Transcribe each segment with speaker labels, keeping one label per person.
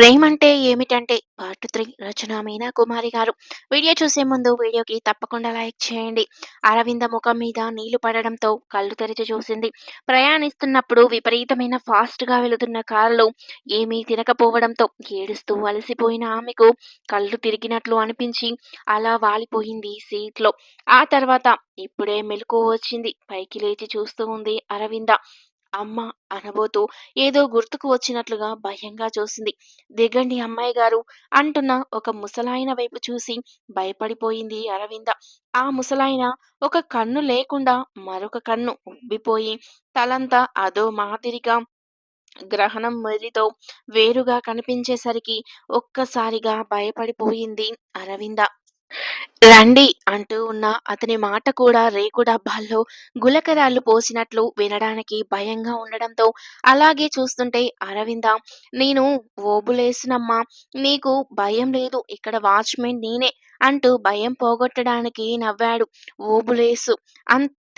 Speaker 1: ప్రేమంటే ఏమిటంటే part three Rachana Meena Kumari గారు. Video చూసే ముందు వీడియోకి తప్పకుండా లైక్ చేయండి. అరవింద ముఖం మీద నీళ్ళు పడడంతో కళ్ళు తెరిచి చూసింది. ప్రయాణిస్తున్నప్పుడు విపరీతమైన ఫాస్ట్‌గా వెళుతున్న కారులో ఏమీ తినకపోవడంతో ఏడుస్తూ అలసిపోయిన ఆమెకు కళ్ళు తిరిగినట్లు అనిపించి అలా వాలిపోయింది సీట్‌లో. ఆ తర్వాత ఇప్పుడే మెలకువ వచ్చింది. పైకి లేచి చూస్తూ ఉంది అరవింద. అమ్మ అనబోతూ ఏదో గుర్తుకు వచ్చినట్లుగా భయంగా చూసింది. దిగండి అమ్మాయి గారు అంటున్న ఒక ముసలాయన వైపు చూసి భయపడిపోయింది అరవింద. ఆ ముసలాయన ఒక కన్ను లేకుండా మరొక కన్ను ఉబ్బిపోయి తలంతా అదో మాదిరిగా గ్రహణం మరితో వేరుగా కనిపించేసరికి ఒక్కసారిగా భయపడిపోయింది అరవింద. రండి అంటూ ఉన్న అతని మాట కూడా రేకు డబ్బాల్లో గులకరాళ్ళు పోసినట్లు వినడానికి భయంగా ఉండడంతో అలాగే చూస్తుంటే అరవింద నేను ఓబులేసునమ్మా నీకు భయం లేదు ఇక్కడ వాచ్మెన్ నేనే అంటూ భయం పోగొట్టడానికి నవ్వాడు. ఓబులేసు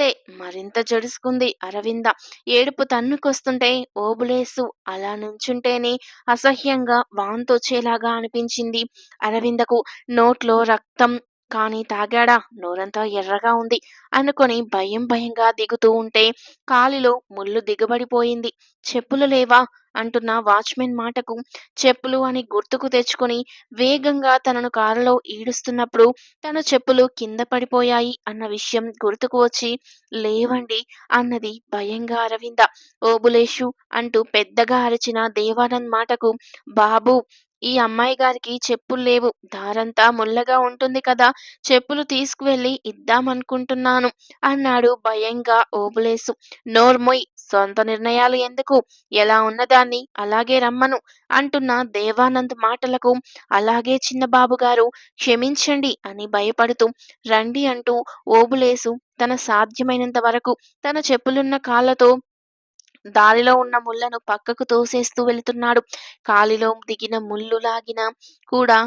Speaker 1: చూస్తే మరింత జడుసుకుంది అరవింద. ఏడుపు తన్నుకొస్తుంటే ఓబులేసు అలా నుంచుంటేనే అసహ్యంగా వాంతొచ్చేలాగా అనిపించింది అరవిందకు. నోట్లో రక్తం కానీ తాగాడా? నోరంతా ఎర్రగా ఉంది అనుకొని భయం భయంగా దిగుతూ ఉంటే కాలిలో ముళ్ళు దిగబడిపోయింది. చెప్పులు లేవా? అంటున్న వాచ్మెన్ మాటకు చెప్పులు అని గుర్తుకు తెచ్చుకుని వేగంగా తనను కారులో ఈడుస్తున్నప్పుడు తన చెప్పులు కింద పడిపోయాయి అన్న విషయం గుర్తుకు వచ్చి లేవండి అన్నది భయంగా అరవింద. ఓబులేషు అంటూ పెద్దగా అరిచిన దేవానంద్ మాటకు బాబు ఈ అమ్మాయి గారికి చెప్పులు లేవు. దారంతా ముల్లగా ఉంటుంది కదా చెప్పులు తీసుకువెళ్ళి ఇద్దామనుకుంటున్నాను అన్నాడు భయంగా ఓబులేసు. నోర్మొయ్ సొంత నిర్ణయాలు ఎందుకు? ఎలా ఉన్నదాన్ని? అలాగే రమ్మను అంటున్న దేవానంద్ మాటలకు అలాగే చిన్నబాబు గారు క్షమించండి అని భయపడుతూ రండి అంటూ ఓబులేసు తన సాధ్యమైనంత వరకు తన చెప్పులున్న కాళ్ళతో దారిలో ఉన్న ముళ్ళను పక్కకు తోసేస్తూ వెళుతున్నాడు. కాలిలో దిగిన ముళ్ళు లాగిన కూడా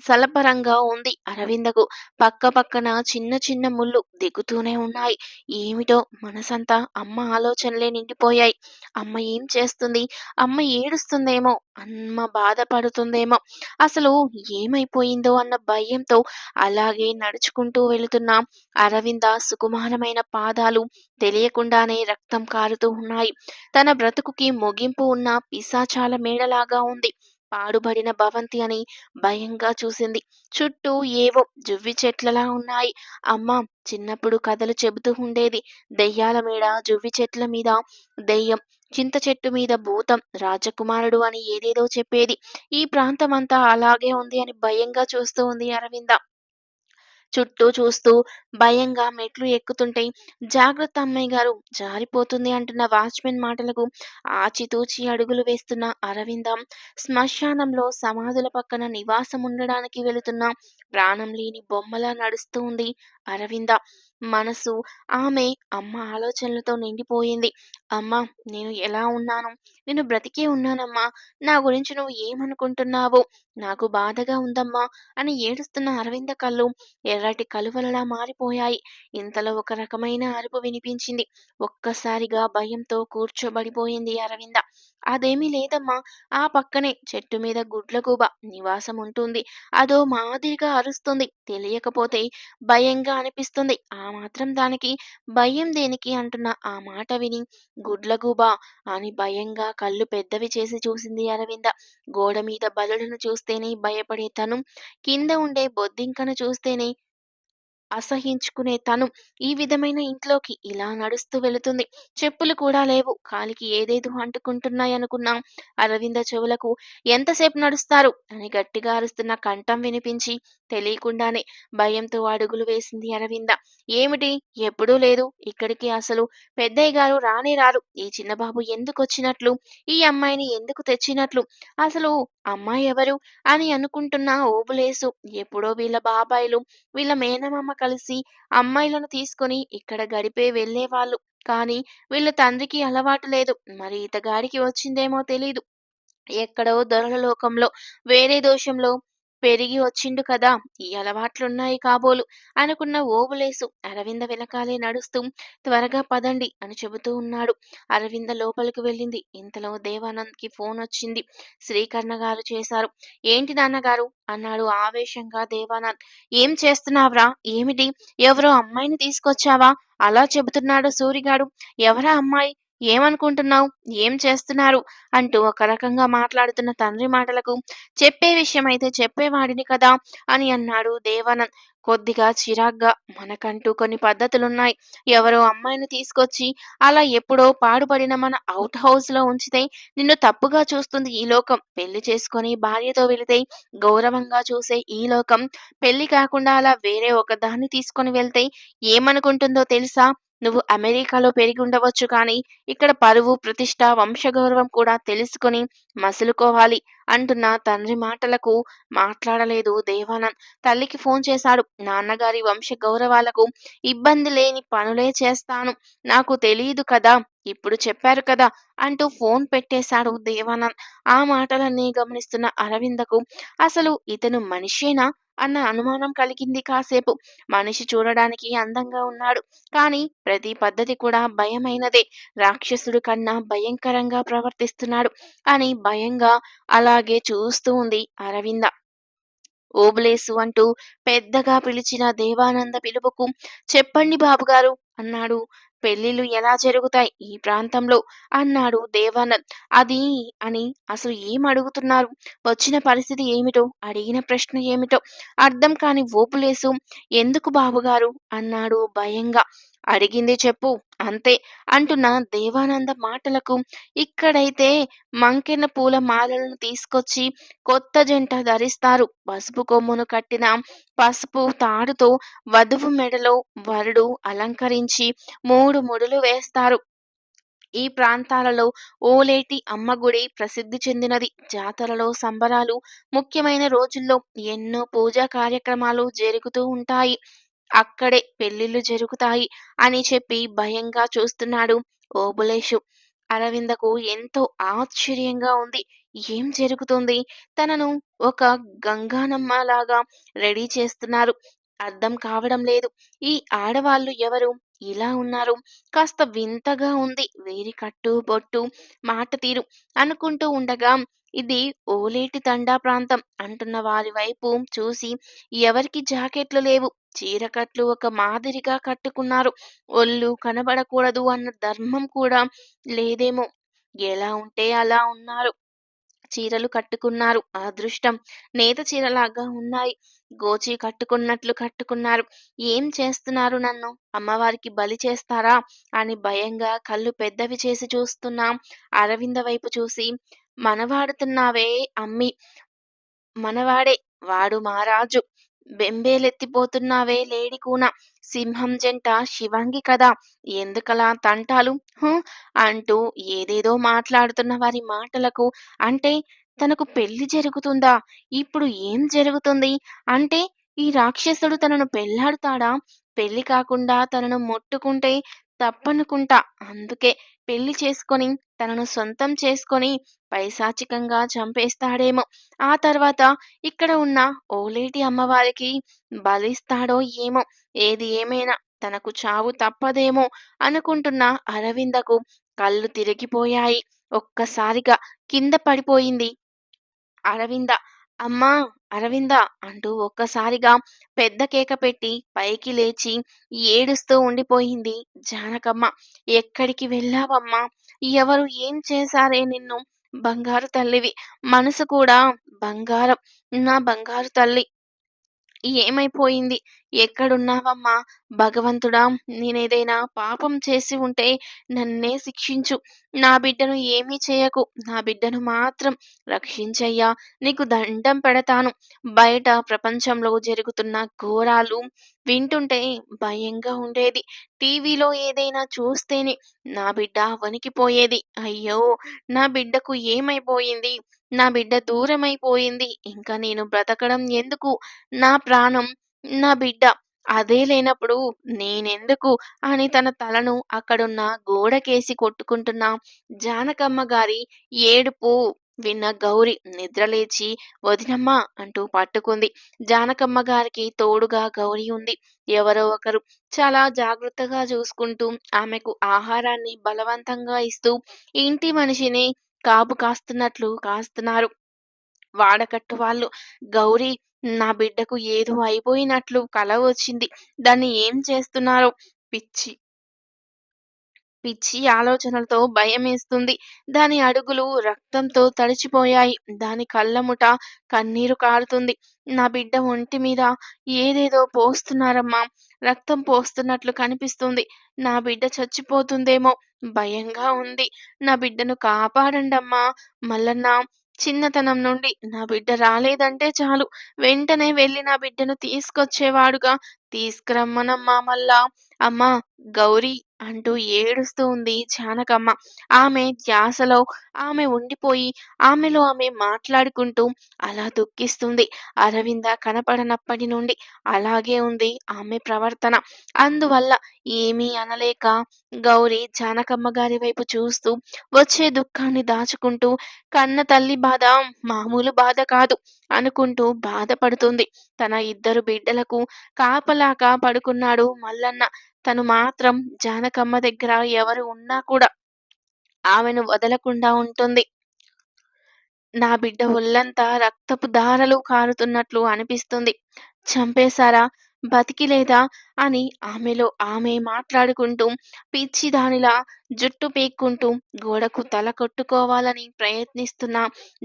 Speaker 1: సలపరంగా ఉంది. అరవిందకు పక్క పక్కన చిన్న చిన్న ముళ్ళు దిగుతూనే ఉన్నాయి. ఏమిటో మనసంతా అమ్మ ఆలోచనలే నిండిపోయాయి. అమ్మ ఏం చేస్తుంది? అమ్మ ఏడుస్తుందేమో? అమ్మ బాధపడుతుందేమో? అసలు ఏమైపోయిందో అన్న భయంతో అలాగే నడుచుకుంటూ వెళుతున్న. అరవింద సుకుమారమైన పాదాలు తెలియకుండానే రక్తం కారుతూ ఉన్నాయి. తన బ్రతుకుకి ముగింపు ఉన్న పిశాచాల మేడలాగా ఉంది. పాడుబడిన భవంతి అని భయంగా చూసింది. చుట్టూ ఏవో జువ్వి చెట్లలా ఉన్నాయి. అమ్మ చిన్నప్పుడు కథలు చెబుతూ ఉండేది. దెయ్యాల మీద జువ్వి చెట్ల మీద దెయ్యం చింత చెట్టు మీద భూతం రాజకుమారుడు అని ఏదేదో చెప్పేది. ఈ ప్రాంతం అంతా అలాగే ఉంది అని భయంగా చూస్తూ ఉంది అరవింద. చుట్టూ చూస్తూ భయంగా మెట్లు ఎక్కుతుంటే జాగ్రత్త అమ్మాయి గారు జారిపోతుంది అంటున్న వాచ్మెన్ మాటలకు ఆచితూచి అడుగులు వేస్తున్న అరవిందం శ్మశానంలో సమాధుల పక్కన నివాసం ఉండడానికి వెళుతున్న ప్రాణం లేని బొమ్మలా నడుస్తూ ఉంది అరవింద. మనసు ఆమె అమ్మ ఆలోచనలతో నిండిపోయింది. అమ్మ నేను ఎలా ఉన్నాను? నేను బ్రతికే ఉన్నానమ్మా. నా గురించి నువ్వు ఏమనుకుంటున్నావు? నాకు బాధగా ఉందమ్మా అని ఏడుస్తున్న అరవింద కళ్ళు ఎర్రటి కలువలలా మారిపోయాయి. ఇంతలో ఒక రకమైన అరుపు వినిపించింది. ఒక్కసారిగా భయంతో కూర్చోబడిపోయింది అరవింద. అదేమీ లేదమ్మా. ఆ పక్కనే చెట్టు మీద గుడ్లగూబ నివాసం ఉంటుంది అదో మాదిరిగా అరుస్తుంది. తెలియకపోతే భయంగా అనిపిస్తుంది. ఆ మాత్రం దానికి భయం దేనికి అంటున్న. ఆ మాట విని గుడ్లగూబా అని భయంగా కళ్ళు పెద్దవి చేసి చూసింది అరవింద. గోడ మీద బలులను చూస్తేనే భయపడే తను కింద ఉండే బొద్దింకను చూస్తేనే అసహించుకునే తను ఈ విధమైన ఇంట్లోకి ఇలా నడుస్తూ వెళుతుంది. చెప్పులు కూడా లేవు. కాలికి ఏదేదో అంటుకుంటున్నాయనుకున్నాం అరవింద చెవులకు ఎంతసేపు నడుస్తారు? అని గట్టిగా అరుస్తున్న కంఠం వినిపించి తెలియకుండానే భయంతో అడుగులు వేసింది అరవింద. ఏమిటి? ఎప్పుడూ లేదు. ఇక్కడికి అసలు పెద్దయ్య గారు రానే రారు. ఈ చిన్నబాబు ఎందుకు వచ్చినట్లు ఈ అమ్మాయిని ఎందుకు తెచ్చినట్లు? అసలు అమ్మాయి ఎవరు? అని అనుకుంటున్న ఓబులేసు ఎప్పుడో వీళ్ళ బాబాయిలు వీళ్ళ మేనమామ కలిసి అమ్మాయిలను తీసుకొని ఇక్కడ గడిపే వెళ్ళేవాళ్ళు కానీ వీళ్ళ తండ్రికి అలవాటు లేదు. మరి ఇతగాడికి వచ్చిందేమో తెలీదు. ఎక్కడో దొరల లోకంలో వేరే దోషంలో పెరిగి వచ్చిండు కదా ఈ అలవాట్లున్నాయి కాబోలు. అనుకున్న ఓబులేసు అరవింద వెనకాలే నడుస్తూ త్వరగా పదండి అని చెబుతూ ఉన్నాడు. అరవింద లోపలికి వెళ్ళింది. ఇంతలో దేవానంద్కి ఫోన్ వచ్చింది. శ్రీకర్ణ గారు చేశారు. ఏంటి నాన్నగారు? అన్నాడు ఆవేశంగా దేవానంద్. ఏం చేస్తున్నావ్రా? ఏమిటి? ఎవరో అమ్మాయిని తీసుకొచ్చావా? అలా చెబుతున్నాడు సూరిగాడు. ఎవరా అమ్మాయి? ఏమనుకుంటున్నావు? ఏం చేస్తున్నారు? అంటూ ఒక రకంగా మాట్లాడుతున్న తండ్రి మాటలకు చెప్పే విషయమైతే చెప్పేవాడిని కదా అని అన్నాడు దేవానంద్. కొద్దిగా చిరాగ్గా మనకంటూ కొన్ని పద్ధతులున్నాయి. ఎవరో అమ్మాయిని తీసుకొచ్చి అలా ఎప్పుడో పాడుపడిన మన అవుట్ హౌస్లో ఉంచితే నిన్ను తప్పుగా చూస్తుంది ఈ లోకం. పెళ్ళి చేసుకొని భార్యతో వెళితే గౌరవంగా చూసే ఈ లోకం. పెళ్ళి కాకుండా అలా వేరే ఒక దాన్ని తీసుకొని వెళ్తే ఏమనుకుంటుందో తెలుసా? నువ్వు అమెరికాలో పెరిగి ఉండవచ్చు కానీ ఇక్కడ పరువు ప్రతిష్ట వంశగౌరవం కూడా తెలుసుకొని మసులుకోవాలి అంటున్న తండ్రి మాటలకు మాట్లాడలేదు దేవానంద్. తల్లికి ఫోన్ చేశాడు. నాన్నగారి వంశ గౌరవాలకు ఇబ్బంది లేని పనులే చేస్తాను. నాకు తెలియదు కదా ఇప్పుడు చెప్పారు కదా అంటూ ఫోన్ పెట్టేశాడు దేవానంద్. ఆ మాటలన్నీ గమనిస్తున్న అరవిందకు అసలు ఇతను మనిషేనా? అన్న అనుమానం కలిగింది కాసేపు. మనిషి చూడడానికి అందంగా ఉన్నాడు. కానీ ప్రతి పద్ధతి కూడా భయమైనదే. రాక్షసుడు కన్నా భయంకరంగా ప్రవర్తిస్తున్నాడు అని భయంగా అలాగే చూస్తూ ఉంది అరవింద. ఓబులేసు అంటూ పెద్దగా పిలిచిన దేవానంద పిలుపుకు చెప్పండి బాబుగారు అన్నాడు పెళ్ళిళ్ళు ఎలా జరుగుతాయి ఈ ప్రాంతంలో? అన్నాడు దేవానంద్. అది అని అసలు ఏం అడుగుతున్నారు? వచ్చిన పరిస్థితి ఏమిటో? అడిగిన ప్రశ్న ఏమిటో? అర్థం కాని ఓపులేసు. ఎందుకు బాబుగారు? అన్నాడు భయంగా. అడిగింది చెప్పు. అంతే అంటున్న దేవానంద మాటలకు ఇక్కడైతే మంకెన పూల మాలలను తీసుకొచ్చి కొత్త జంట ధరిస్తారు. పసుపు కొమ్మును కట్టిన పసుపు తాడుతో వధువు మెడలో వరుడు అలంకరించి మూడు ముడులు వేస్తారు. ఈ ప్రాంతాలలో ఓలేటి అమ్మ గుడి ప్రసిద్ధి చెందినది. జాతరలో సంబరాలు ముఖ్యమైన రోజుల్లో ఎన్నో పూజా కార్యక్రమాలు జరుగుతూ ఉంటాయి. అక్కడే పెళ్ళిళ్ళు జరుగుతాయి అని చెప్పి భయంగా చూస్తున్నాడు ఓబులేషు. అరవిందకు ఎంతో ఆశ్చర్యంగా ఉంది. ఏం జరుగుతుంది? తనను ఒక గంగానమ్మలాగా రెడీ చేస్తున్నారు. అర్థం కావడం లేదు. ఈ ఆడవాళ్ళు ఎవరు? ఇలా ఉన్నారు. కాస్త వింతగా ఉంది. వేరి కట్టు బొట్టు మాట తీరు అనుకుంటూ ఉండగా ఇది ఓలేటి తండా ప్రాంతం అంటున్న వారి వైపు చూసి ఎవరికి జాకెట్లు లేవు. చీరకట్లు ఒక మాదిరిగా కట్టుకున్నారు. ఒళ్ళు కనబడకూడదు అన్న ధర్మం కూడా లేదేమో. ఎలా ఉంటే అలా ఉన్నారు. చీరలు కట్టుకున్నారు. అదృష్టం. నేత చీరలాగా ఉన్నాయి. గోచి కట్టుకున్నట్లు కట్టుకున్నారు. ఏం చేస్తున్నారు నన్ను? అమ్మవారికి బలి చేస్తారా? అని భయంగా కళ్ళు పెద్దవి చేసి చూస్తున్నాం అరవింద వైపు చూసి మనవాడుతున్నావే అమ్మి. మనవాడే వాడు మహారాజు బెంబేలెత్తిపోతున్నావే లేడి కూన. సింహం జంట శివంగి కదా. ఎందుకలా తంటాలు? అంటూ ఏదేదో మాట్లాడుతున్న వారి మాటలకు అంటే తనకు పెళ్ళి జరుగుతుందా? ఇప్పుడు ఏం జరుగుతుంది? అంటే ఈ రాక్షసుడు తనను పెళ్ళాడుతాడా? పెళ్ళి కాకుండా తనను ముట్టుకుంటే తప్పనుకుంటా. అందుకే పెళ్ళి చేసుకొని తనను సొంతం చేసుకొని పైశాచికంగా చంపేస్తాడేమో. ఆ తర్వాత ఇక్కడ ఉన్న ఓలేటి అమ్మవారికి బలిస్తాడో ఏమో ఏది ఏమైనా తనకు చావు తప్పదేమో అనుకుంటున్న అరవిందకు కళ్ళు తిరిగిపోయాయి. ఒక్కసారిగా కింద పడిపోయింది అరవింద. అమ్మా! అరవింద! అంటూ ఒక్కసారిగా పెద్ద కేక పెట్టి పైకి లేచి ఏడుస్తూ ఉండిపోయింది జానకమ్మ. ఎక్కడికి వెళ్ళావమ్మా? ఎవరు ఏం చేశారే నిన్ను? బంగారు తల్లివి. మనసు కూడా బంగారం. నా బంగారు తల్లి. ఏమైపోయింది? ఎక్కడున్నావమ్మా? భగవంతుడా నేనేదైనా పాపం చేసి ఉంటే నన్నే శిక్షించు. నా బిడ్డను ఏమీ చేయకు. నా బిడ్డను మాత్రం రక్షించయ్యా. నీకు దండం పెడతాను. బయట ప్రపంచంలో జరుగుతున్న ఘోరాలు వింటుంటే భయంగా ఉండేది. టీవీలో ఏదైనా చూస్తేనే నా బిడ్డ వణికిపోయేది. అయ్యో! నా బిడ్డకు ఏమైపోయింది? నా బిడ్డ దూరమైపోయింది. ఇంకా నేను బ్రతకడం ఎందుకు? నా ప్రాణం నా బిడ్డ అదే లేనప్పుడు నేనెందుకు? అని తన తలను అక్కడున్న గోడకేసి కొట్టుకుంటున్న జానకమ్మ గారి ఏడుపు విన్న గౌరి నిద్రలేచి వదినమ్మ అంటూ పట్టుకుంది. జానకమ్మ గారికి తోడుగా గౌరి ఉంది. ఎవరో ఒకరు చాలా జాగ్రత్తగా చూసుకుంటూ ఆమెకు ఆహారాన్ని బలవంతంగా ఇస్తూ ఇంటి మనిషిని కాపు కాస్తున్నట్లు కాస్తున్నారు. వాడకట్టు వాళ్ళు గౌరీ నా బిడ్డకు ఏదో అయిపోయినట్లు కల వచ్చింది. దాన్ని ఏం చేస్తున్నారో? పిచ్చి. పిచ్చి ఆలోచనలతో భయమేస్తుంది. దాని అడుగులు రక్తంతో తడిచిపోయాయి. దాని కళ్ళముట కన్నీరు కారుతుంది. నా బిడ్డ ఒంటి మీద ఏదేదో పోస్తున్నారమ్మా. రక్తం పోస్తున్నట్లు కనిపిస్తుంది. నా బిడ్డ చచ్చిపోతుందేమో. భయంగా ఉంది. నా బిడ్డను కాపాడండమ్మా మల్లన్న. చిన్నతనం నుండి నా బిడ్డ రాలేదంటే చాలు. వెంటనే వెళ్ళి నా బిడ్డను తీసుకొచ్చేవాడుగా. తీసుకురమ్మనమ్మా మల్లా! అమ్మా గౌరీ అంటూ ఏడుస్తూ ఉంది జానకమ్మ. ఆమె ధ్యాసలో ఆమె ఉండిపోయి ఆమెలో ఆమె మాట్లాడుకుంటూ అలా దుఃఖిస్తుంది. అరవింద కనపడనప్పటి నుండి అలాగే ఉంది ఆమె ప్రవర్తన. అందువల్ల ఏమీ అనలేక గౌరీ జానకమ్మ గారి వైపు చూస్తూ వచ్చే దుఃఖాన్ని దాచుకుంటూ కన్న తల్లి బాధ మామూలు బాధ కాదు అనుకుంటూ బాధపడుతుంది. తన ఇద్దరు బిడ్డలకు కాపలాగా పడుకున్నాడు మల్లన్న. తను మాత్రం జానకమ్మ దగ్గర ఎవరు ఉన్నా కూడా ఆమెను వదలకుండా ఉంటుంది. నా బిడ్డ ఒళ్ళంతా రక్తపు దారలు కారుతున్నట్లు అనిపిస్తుంది. చంపేశారా? బతికి లేదా అని ఆమెలో ఆమె మాట్లాడుకుంటూ పిచ్చి దానిలా జుట్టు పీక్కుంటూ గోడకు తల కొట్టుకోవాలని ప్రయత్నిస్తున్న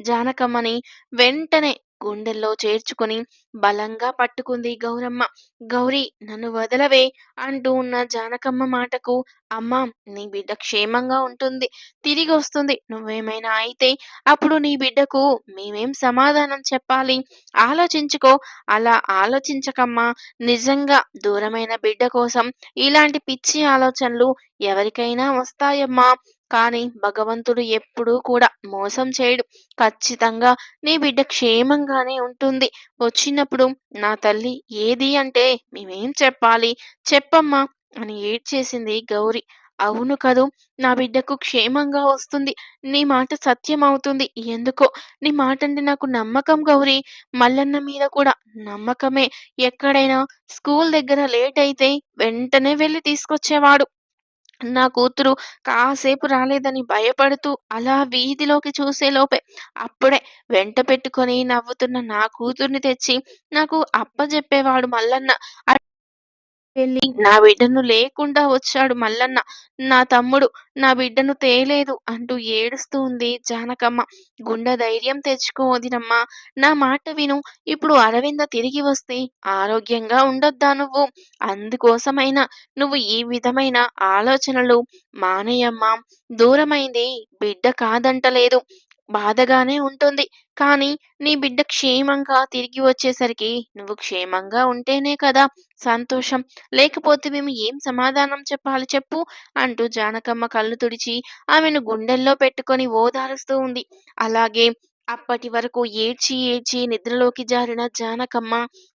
Speaker 1: జానకమ్మని వెంటనే గుండెల్లో చేర్చుకుని బలంగా పట్టుకుంది గౌరమ్మ. గౌరీ నన్ను వదలవే అంటూ ఉన్న జానకమ్మ మాటకు అమ్మా నీ బిడ్డ క్షేమంగా ఉంటుంది తిరిగి వస్తుంది. నువ్వేమైనా అయితే అప్పుడు నీ బిడ్డకు మేమేం సమాధానం చెప్పాలి? ఆలోచించుకో. అలా ఆలోచించకమ్మా. నిజంగా దూరమైన బిడ్డ కోసం ఇలాంటి పిచ్చి ఆలోచనలు ఎవరికైనా వస్తాయమ్మా. కానీ భగవంతుడు ఎప్పుడూ కూడా మోసం చేయడు. ఖచ్చితంగా నీ బిడ్డ క్షేమంగానే ఉంటుంది. వచ్చినప్పుడు నా తల్లి ఏది అంటే మేమేం చెప్పాలి? చెప్పమ్మా అని ఏడ్చేసింది గౌరి. అవును కదూ నా బిడ్డకు క్షేమంగా వస్తుంది. నీ మాట సత్యం అవుతుంది. ఎందుకో? నీ మాట అంటే నాకు నమ్మకం గౌరీ. మల్లన్న మీద కూడా నమ్మకమే. ఎక్కడైనా స్కూల్ దగ్గర లేట్ అయితే వెంటనే వెళ్ళి తీసుకొచ్చేవాడు. నా కూతురు కాసేపు రాలేదని భయపడుతూ అలా వీధిలోకి చూసేలోపే అప్పుడే వెంట పెట్టుకొని నవ్వుతున్న నా కూతుర్ని తెచ్చి నాకు అప్పజెప్పేవాడు మల్లన్న. వెళ్ళి నా బిడ్డను లేకుండా వచ్చాడు మల్లన్న. నా తమ్ముడు నా బిడ్డను తేలేదు అంటూ ఏడుస్తూ ఉంది జానకమ్మ. గుండె ధైర్యం తెచ్చుకో వదినమ్మా. నా మాట విను. ఇప్పుడు అరవింద తిరిగి వస్తే ఆరోగ్యంగా ఉండొద్దా నువ్వు? అందుకోసమైనా నువ్వు ఈ విధమైన ఆలోచనలు మానేయమ్మా. దూరమైంది. బిడ్డ కాదంటలేదు. బాధగానే ఉంటుంది. కానీ నీ బిడ్డ క్షేమంగా తిరిగి వచ్చేసరికి నువ్వు క్షేమంగా ఉంటేనే కదా సంతోషం. లేకపోతే మేము ఏం సమాధానం చెప్పాలి చెప్పు అంటూ జానకమ్మ కళ్ళు తుడిచి ఆమెను గుండెల్లో పెట్టుకొని ఓదారుస్తూ ఉంది. అలాగే అప్పటి వరకు ఏడ్చి ఏడ్చి నిద్రలోకి జారిన జానకమ్మ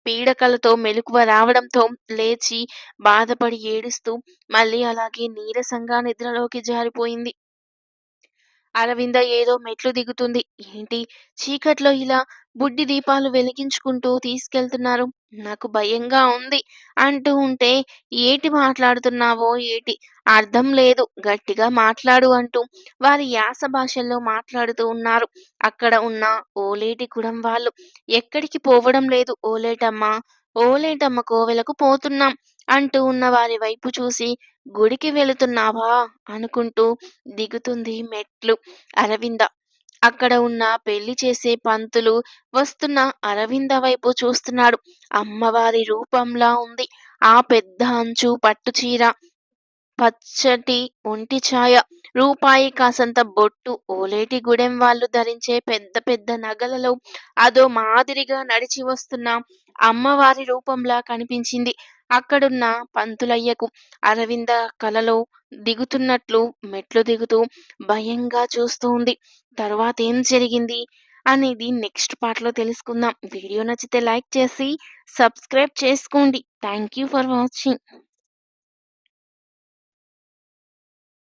Speaker 1: పీడకలతో మెలకువ రావడంతో లేచి బాధపడి ఏడుస్తూ మళ్ళీ అలాగే నీరసంగా నిద్రలోకి జారిపోయింది. అరవింద ఏదో మెట్లు దిగుతుంది. ఏంటి? చీకట్లో ఇలా బుడ్డి దీపాలు వెలిగించుకుంటూ తీసుకెళ్తున్నారు. నాకు భయంగా ఉంది అంటూ ఉంటే ఏటి మాట్లాడుతున్నావో ఏటి? అర్థం లేదు. గట్టిగా మాట్లాడు అంటూ వారి యాస భాషల్లో మాట్లాడుతూ ఉన్నారు. అక్కడ ఉన్న ఓలేటి కుడం వాళ్ళు ఎక్కడికి పోవడం లేదు. ఓలేటమ్మ ఓలేటమ్మ కోవెలకు పోతున్నాం అంటూ ఉన్న వారి వైపు చూసి గుడికి వెళుతున్నావా? అనుకుంటూ దిగుతుంది మెట్లు అరవింద. అక్కడ ఉన్న పెళ్ళి చేసే పంతులు వస్తున్న అరవింద వైపు చూస్తున్నాడు. అమ్మవారి రూపంలా ఉంది. ఆ పెద్ద అంచు పట్టు చీర పచ్చటి ఒంటి ఛాయ రూపాయి కాసంత బొట్టు ఓలేటి గుడెం వాళ్ళు ధరించే పెద్ద పెద్ద నగలలో అదో మాదిరిగా నడిచి వస్తున్న అమ్మవారి రూపంలా కనిపించింది. అక్కడున్న పంతులయ్యకు అరవింద కలలో దిగుతున్నట్లు మెట్లు దిగుతూ భయంగా చూస్తూ ఉంది. తర్వాత ఏం జరిగింది అనేది నెక్స్ట్ పార్ట్లో తెలుసుకుందాం. వీడియో నచ్చితే లైక్ చేసి సబ్స్క్రైబ్ చేసుకోండి. Thank you for watching.